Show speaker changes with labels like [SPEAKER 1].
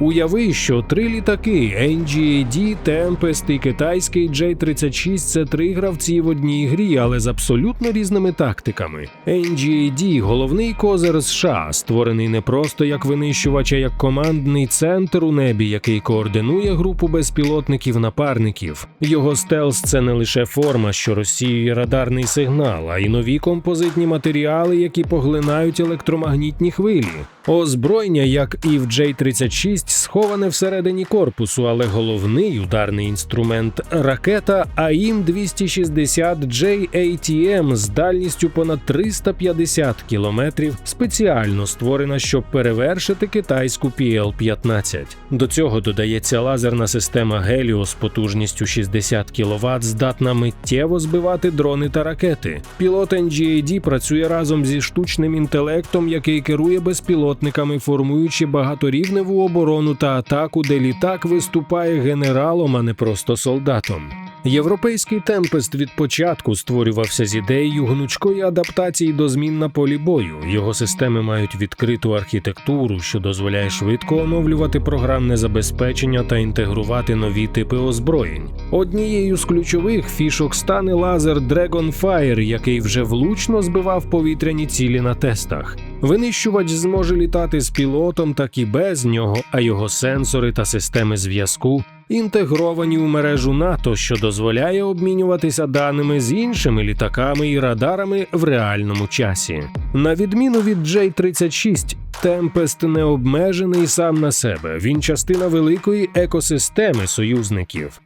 [SPEAKER 1] Уяви, що три літаки NGAD, Tempest і китайський J-36 – це три гравці в одній грі, але з абсолютно різними тактиками. NGAD – головний козир США, створений не просто як винищувач, а як командний центр у небі, який координує групу безпілотників-напарників. Його стелс це не лише форма, що розсіює радарний сигнал, а й нові композитні матеріали, які поглинають електромагнітні хвилі. Озброєння, як і в J-36, сховане всередині корпусу, але головний ударний інструмент ракета AIM-260 JATM з дальністю понад 350 кілометрів, спеціально створена, щоб перевершити китайську PL-15. До цього додається лазерна система з потужністю 60 кВт, здатна миттєво збивати дрони та ракети. Пілот NGAD працює разом зі штучним інтелектом, який керує безпілотниками, формуючи багаторівневу оборону та атаку, де літак виступає генералом, а не просто солдатом. Європейський темпест від початку створювався з ідеєю гнучкої адаптації до змін на полі бою. Його системи мають відкриту архітектуру, що дозволяє швидко оновлювати програмне забезпечення та інтегрувати нові типи озброєнь. Однією з ключових фішок стане лазер Dragonfire, який вже влучно збивав повітряні цілі на тестах. Винищувач зможе літати з пілотом, так і без нього, а його сенсори та системи зв'язку інтегровані у мережу НАТО, що дозволяє обмінюватися даними з іншими літаками і радарами в реальному часі. На відміну від J-36, Темпест не обмежений сам на себе. Він частина великої екосистеми союзників.